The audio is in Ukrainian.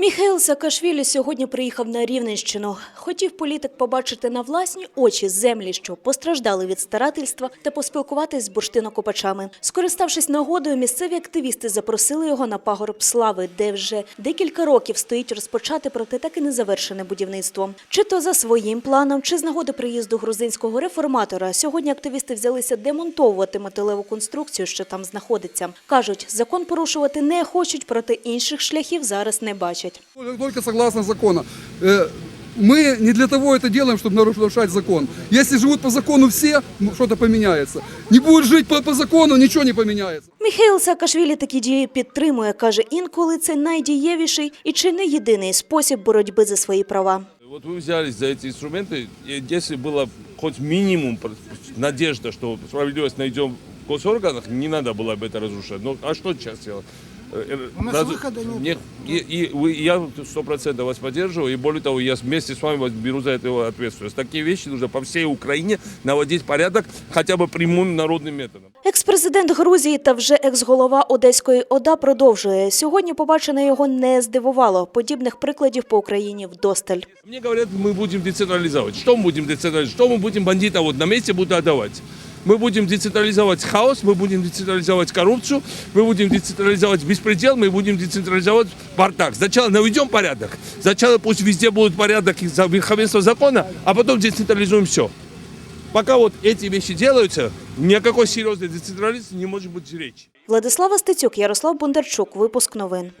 Міхаїл Саакашвілі сьогодні приїхав на Рівненщину. Хотів політик побачити на власні очі землі, що постраждали від старательства, та поспілкуватись з бурштинокопачами. Скориставшись нагодою, місцеві активісти запросили його на пагорб слави, де вже декілька років стоїть розпочати, проте так і не завершене будівництво. Чи то за своїм планом, чи з нагоди приїзду грузинського реформатора, сьогодні активісти взялися демонтовувати металеву конструкцію, що там знаходиться. кажуть, закон порушувати не хочуть, проте інших шляхів зараз не бачать Только согласно закону. Э, Мы не для того это делаем, чтобы нарушать закон. Если живут по закону все, ну, что-то поменяется. Не будут жить по, по закону, ничего не поменяется. Міхаїл Саакашвілі такі дії підтримує. Каже, інколи це найдієвіший і чи не єдиний спосіб боротьби за свої права. Вот вы взялись за эти инструменты, и если было хоть минимум пр- надежда, что справедливость найдем в госорганах, не надо было бы это разрушать. Ну, а что сейчас делать? Э, э, У нас раз- выхода нет. Нет, и, и вы- я сто процентов вас поддерживаю, и более того, я вместе с вами вот беру за это ответственность. Такие вещи нужно по всей Украине наводить порядок хотя бы прямым народным методом. Екс-президент Грузії та вже екс-голова Одеської ОДА продовжує. Сьогодні побачене його не здивувало. Подібних прикладів по Україні вдосталь. Мне говорят, мы будем децентрализовать. Что мы будем децентрализовать? Что мы будем бандитам вот на месте будут отдавать? Мы будем децентрализовать хаос, мы будем децентрализовать коррупцию, мы будем децентрализовать беспредел, мы будем децентрализовать бардак. Сначала наведем порядок, сначала пусть везде будет порядок и за- верховенство закона, а потом децентрализуем все. Пока вот эти вещи делаются, ни о какой серьезной децентрализации не может быть речи. Владислава Стецюк, Ярослав Бондарчук. Випуск новин.